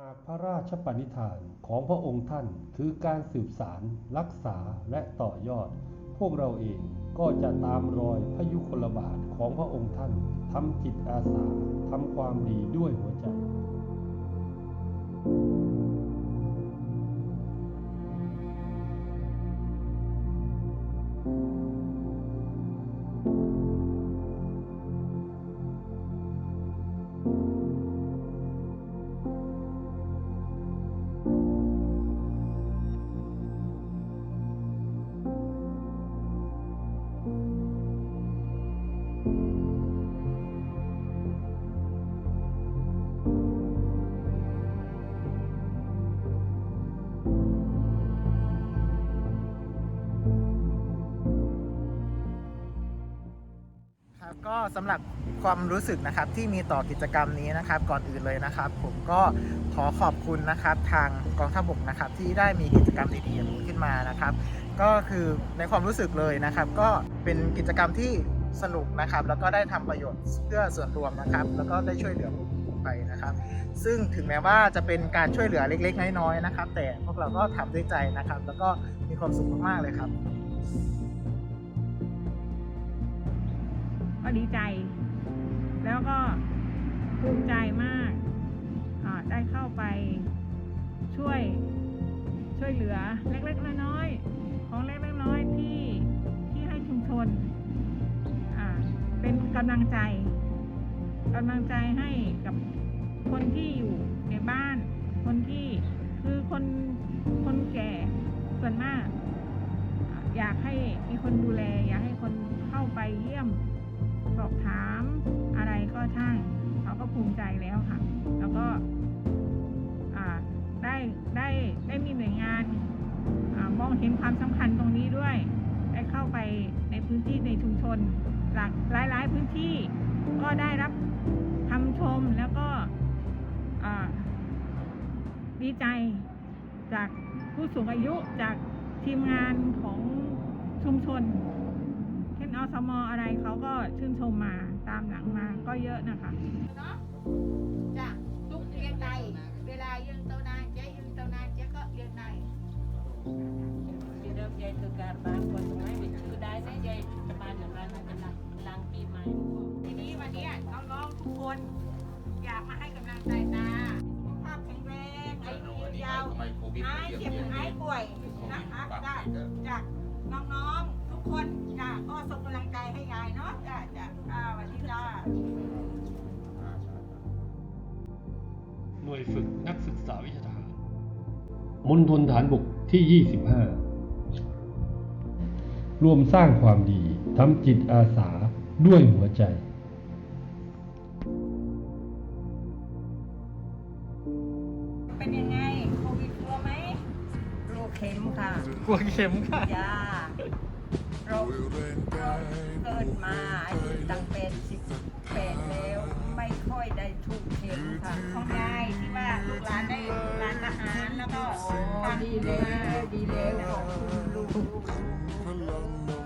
หากพระราชปณิธานของพระองค์ท่านคือการสืบสาร รักษาและต่อยอด พวกเราเองก็จะตามรอยพระยุคลบาทของพระองค์ท่านทำจิตอาสาทำความดีด้วยหัวใจ ครับก็สำหรับความรู้สึกนะครับที่มีต่อกิจกรรมนี้นะครับ ก่อนอื่นเลยนะครับ ผมก็ขอขอบคุณนะครับ ทางกองทัพบกนะครับ ที่ได้มีกิจกรรมดีๆอย่างนี้ขึ้นมานะครับ ก็คือในความรู้สึกเลยนะครับ ก็เป็นกิจกรรมที่สนุกนะครับ แล้วก็ได้ทำประโยชน์เพื่อส่วนรวมนะครับ แล้วก็ได้ช่วยเหลือผู้ ไปนะครับ ซึ่งถึงแม้ว่าจะเป็นการช่วยเหลือเล็ก ๆ น้อยๆนะครับ แต่พวกเราก็ทำด้วยใจนะครับ แล้วก็มีความสุขมากๆเลยครับก็ดีใจ แล้วก็ภูมิใจมากได้เข้าไปช่วยช่วยเหลือเล็กๆน้อยๆของเล็กๆน้อยๆที่ที่ให้ชุมชนเป็นกำลังใจกำลังใจให้กับ คนที่อยู่ในบ้าน คนที่คือคนคนแก่ส่วนมาก อยากให้มีคนดูแล อยากให้คนเข้าไปเยี่ยมสอบถามอะไรก็ช่างเขาก็ภูมิใจแล้วค่ะ แล้วก็ได้ได้ได้มีหน่วยงานอมองเห็นความสำคัญตรงนี้ด้วย ได้เข้าไปในพื้นที่ในชุมชน หลากหลายหลายพื้นที่ก็ได้รับคำชมแล้วก็ ดีใจจากผู้สูงอายุจากทีมงานของชุมชนเช่นอสมออะไรเขาก็ชื่นชมมาตามหลังมาก็เยอะนะคะเนาะจ้ะทุกเรียนในเวลายืนเตานานเจ๊ยืนเตานานเจ๊ก็เรียนในเริ่มยายคือการบ้านคนตรงไหนเป็ชื่อได้นะยายบ้านหลังร้านเป็ะหลังหลังปีใหม่ทีนี้วันนี้น้องๆทุกคนอยากมาให้กำลังใจนะาวหายเจ็บหายป่วยนะคะได้จากน้องๆทุกคนจ้ะก็ส่งกำลังใจให้ยายเนาะจ้ะจ้ะอ่าสวัสดีจ้าหน่วยฝึกนักศึกษาวิชาทหารมณฑลฐานบกที่ 25รวมสร้างความดีทำจิตอาสาด้วยหัวใจเป็นยังไง ข็มค่ะกลัวเข็มค่ะยาเราเกิดมาอายุตั้งเป็นสิบแปดแล้วไม่ค่อยได้ถูกเข็มค่ะของยายที่ว่าลูกหลานได้ร้านอาหารแล้วก็ดีแล้วดีแล้วขอบคุณลูก